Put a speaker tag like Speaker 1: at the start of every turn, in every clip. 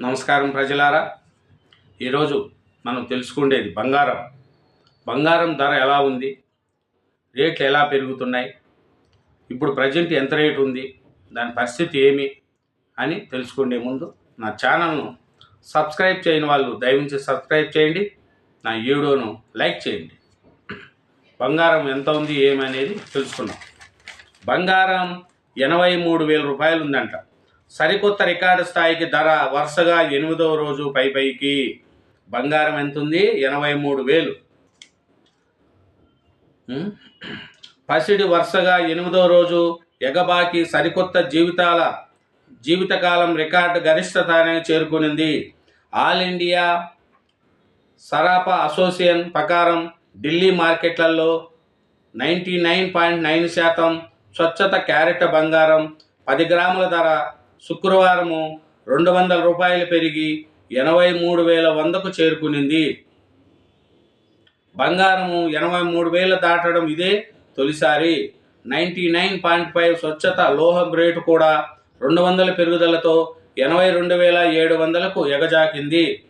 Speaker 1: నమస్కారం ప్రజలారా. ఈరోజు మనం తెలుసుకునేది బంగారం. బంగారం ధర ఎలా ఉంది? రేట్లు ఎలా పెరుగుతున్నాయి? ఇప్పుడు ప్రజెంట్ ఎంత రేటు ఉంది? దాని పరిస్థితి ఏమి? అని తెలుసుకునే ముందు నా ఛానల్ను సబ్స్క్రైబ్ చేయని వాళ్ళు దయవించి సబ్స్క్రైబ్ చేయండి. నా వీడియోను లైక్ చేయండి. బంగారం ఎంత ఉంది ఏమనేది తెలుసుకున్నాం బంగారం ఎనభై మూడు వేల రూపాయలు ఉందంట. సరికొత్త రికార్డు స్థాయికి ధర వరుసగా ఎనిమిదవ రోజు పై పైకి. బంగారం ఎంతుంది? ఎనభై మూడు వేలు. పసిడి వరుసగా ఎనిమిదవ రోజు ఎగబాకి సరికొత్త జీవితాల జీవితకాలం రికార్డు గరిష్ట స్థానానికి చేరుకునింది. ఆల్ ఇండియా సరాపా అసోసియేషన్ ప్రకారం ఢిల్లీ మార్కెట్లలో నైంటీ నైన్ పాయింట్ నైన్ శాతం స్వచ్ఛత క్యారెట్ బంగారం పది గ్రాముల ధర శుక్రవారము రెండు వందల రూపాయలు పెరిగి ఎనభై మూడు వేల వందకు చేరుకునింది. బంగారము ఎనభై మూడు వేలు దాటడం ఇదే తొలిసారి. నైంటీ నైన్ పాయింట్ ఫైవ్ స్వచ్ఛత లోహం రేటు కూడా రెండు వందల పెరుగుదలతో ఎనభై రెండు వేల ఏడు వందలకు ఎగజాకింది.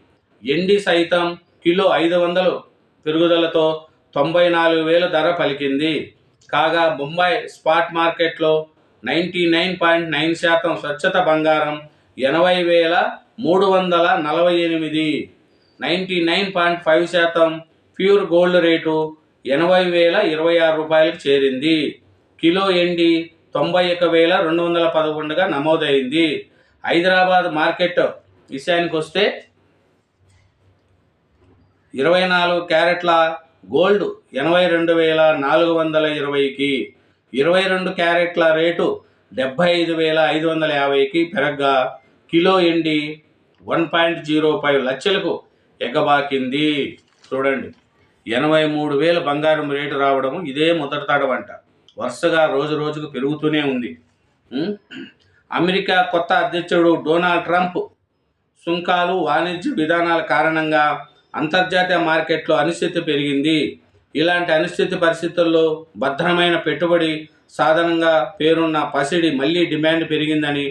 Speaker 1: ఎండి సైతం కిలో ఐదు వందలు పెరుగుదలతో తొంభై నాలుగు వేల ధర పలికింది. కాగా ముంబై స్పాట్ మార్కెట్లో నైంటీ నైన్ పాయింట్ నైన్ శాతం స్వచ్ఛత బంగారం ఎనభై వేల మూడు వందల నలభై ఎనిమిది. నైంటీ నైన్ పాయింట్ ఫైవ్ శాతం ప్యూర్ గోల్డ్ రేటు ఎనభై వేల ఇరవై ఆరు రూపాయలకు చేరింది. కిలో ఎండి తొంభై ఒక వేల రెండు వందల పదకొండుగా నమోదైంది. హైదరాబాద్ మార్కెట్ విషయానికి వస్తే ఇరవై నాలుగు క్యారెట్ల గోల్డ్ ఎనభై రెండు వేల నాలుగు వందల ఇరవైకి ఇరవై రెండు క్యారెట్ల రేటు డెబ్బై ఐదు వేల ఐదు వందల యాభైకి పెరగ్గా కిలో ఎండి వన్ పాయింట్ జీరో ఫైవ్ లక్షలకు ఎగబాకింది. చూడండి ఎనభై మూడు వేల బంగారం రేటు రావడం ఇదే మొదటి తడవంట. వరుసగా రోజు రోజుకు పెరుగుతూనే ఉంది. అమెరికా కొత్త అధ్యక్షుడు డొనాల్డ్ ట్రంప్ సుంకాలు వాణిజ్య విధానాల కారణంగా అంతర్జాతీయ మార్కెట్లో అనిశ్చితి పెరిగింది. ఇలాంటి అనిశ్చితి పరిస్థితుల్లో భద్రమైన పెట్టుబడి సాధనంగా పేరున్న పసిడి మళ్ళీ డిమాండ్ పెరిగిందని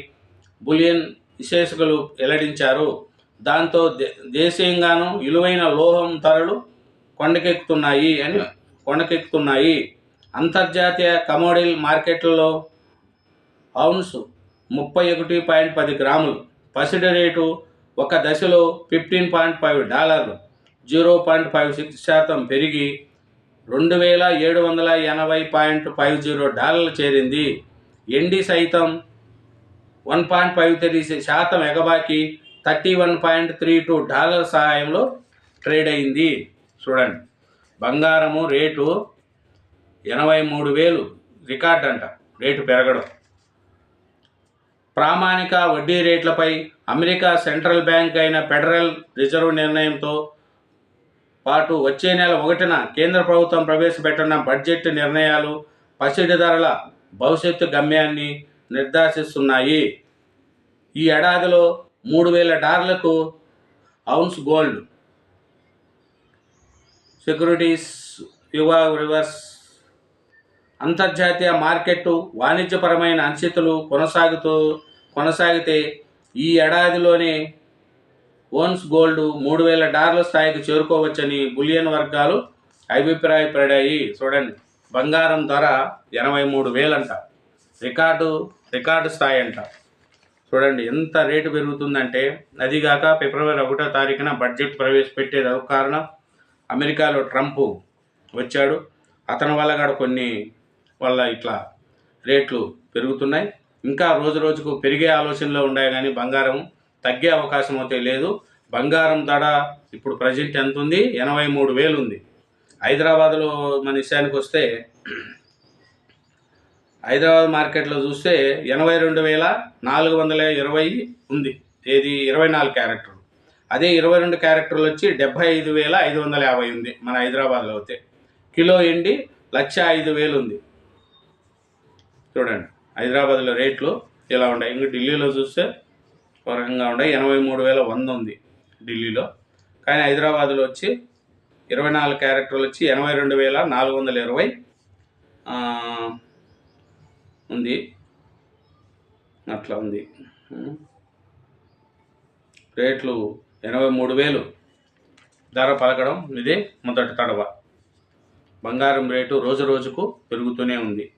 Speaker 1: బులియన్ విశేషకులు వెల్లడించారు. దాంతో దే దేశీయంగానూ విలువైన లోహం ధరలు కొండకెక్కుతున్నాయి అని కొండకెక్కుతున్నాయి. అంతర్జాతీయ కమోడిల్ మార్కెట్లలో ఔన్స్ ముప్పై ఒకటి పాయింట్ పది గ్రాములు పసిడి రేటు ఒక దశలో ఫిఫ్టీన్ పాయింట్ ఫైవ్ డాలర్లు జీరో పాయింట్ ఫైవ్ సిక్స్ శాతం పెరిగి రెండు వేల ఏడు వందల ఎనభై పాయింట్ ఫైవ్ జీరో డాలర్లు చేరింది. ఎండి సైతం వన్ పాయింట్ ఫైవ్ త్రీ శాతం ఎగబాకి thirty one point three two dollar సహాయంలో trade అయింది. చూడండి బంగారము రేటు ఎనభై మూడు వేలు రికార్డ్ అంట రేటు పెరగడం. ప్రామాణిక వడ్డీ రేట్లపై అమెరికా సెంట్రల్ బ్యాంక్ అయిన ఫెడరల్ రిజర్వ్ నిర్ణయంతో పాటు వచ్చే నెల ఒకటిన కేంద్ర ప్రభుత్వం ప్రవేశపెట్టిన బడ్జెట్ నిర్ణయాలు పసిడి ధరల భవిష్యత్తు గమ్యాన్ని నిర్దేశిస్తున్నాయి. ఈ ఏడాదిలో మూడు వేల డాలర్లకు ఔన్స్ గోల్డ్ సెక్యూరిటీస్ యువా రివర్స్ అంతర్జాతీయ మార్కెట్ వాణిజ్యపరమైన అనిశ్చితులు కొనసాగుతూ కొనసాగితే ఈ ఏడాదిలోనే ఓన్స్ గోల్డ్ మూడు వేల డాలర్ల స్థాయికి చేరుకోవచ్చని బులియన్ వర్గాలు అభిప్రాయపడాయి. చూడండి బంగారం ధర ఎనభై మూడు వేలంట. రికార్డు రికార్డు స్థాయి అంట. చూడండి ఎంత రేటు పెరుగుతుందంటే అదిగాక ఫిబ్రవరి ఒకటో తారీఖున బడ్జెట్ ప్రవేశపెట్టేది ఒక కారణం. అమెరికాలో ట్రంప్ వచ్చాడు. అతని వల్ల కూడా కొన్ని వల్ల ఇట్లా రేట్లు పెరుగుతున్నాయి. ఇంకా రోజు రోజుకు పెరిగే ఆలోచనలో ఉన్నాయి కానీ బంగారం తగ్గే అవకాశం అయితే లేదు. బంగారం ధర ఇప్పుడు ప్రజెంట్ ఎంత ఉంది ఎనభై మూడు వేలు ఉంది హైదరాబాద్లో మన విషయానికి వస్తే హైదరాబాద్ మార్కెట్లో చూస్తే ఎనభై రెండు వేల నాలుగు వందల ఇరవై ఉంది. ఏది? ఇరవై నాలుగు క్యారెక్టర్లు. అదే ఇరవై రెండు క్యారెక్టర్లు వచ్చి డెబ్బై ఐదు వేల ఐదు వందల యాభై ఉంది మన హైదరాబాద్లో అయితే. కిలో ఎండి లక్ష ఐదు వేలు ఉంది చూడండి హైదరాబాద్లో రేట్లు ఇలా ఉన్నాయి? ఇంక ఢిల్లీలో చూస్తే రకంగా ఉండే ఎనభై మూడు వేల వంద ఉంది ఢిల్లీలో. కానీ హైదరాబాద్లో వచ్చి ఇరవై నాలుగు క్యారెక్టర్లు వచ్చి ఎనభై రెండు వేల నాలుగు వందల ఇరవై ఉంది. అట్లా ఉంది. రేట్లు ఎనభై మూడు వేలు. ధర పలకడం ఇదే మొదటి తడవ. బంగారం రేటు రోజు రోజుకు పెరుగుతూనే ఉంది.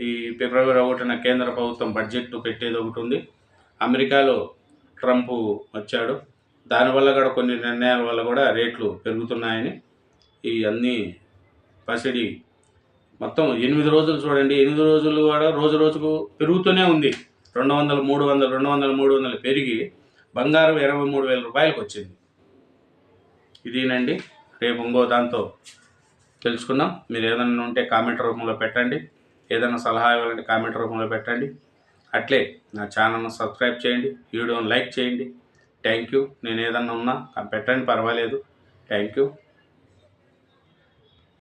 Speaker 1: ఈ ఫిబ్రవరి ఒకటిన కేంద్ర ప్రభుత్వం బడ్జెట్ పెట్టేది ఒకటి ఉంది. అమెరికాలో ట్రంప్ వచ్చాడు. దానివల్ల కూడా కొన్ని నిర్ణయాల వల్ల కూడా రేట్లు పెరుగుతున్నాయని ఈ అన్నీ పసిడి మొత్తం ఎనిమిది రోజులు చూడండి. ఎనిమిది రోజులు కూడా రోజు రోజుకు పెరుగుతూనే ఉంది. రెండు వందలు మూడు వందలు రెండు వందలు మూడు వందలు పెరిగి బంగారం ఇరవై మూడు వేల రూపాయలకు వచ్చింది. ఇదేనండి. రేపు ఇంకో దాంతో తెలుసుకుందాం. మీరు ఏదైనా ఉంటే కామెంట్ రూపంలో పెట్టండి. ఏదైనా సలహా ఇవ్వాలంటే కామెంట్ రూపంలో పెట్టండి. అట్లే నా ఛానల్ను సబ్స్క్రైబ్ చేయండి వీడియోని లైక్ చేయండి. Thank you. నేను ఏదన్నా ఉన్నా పెట్టండి పర్వాలేదు. Thank you.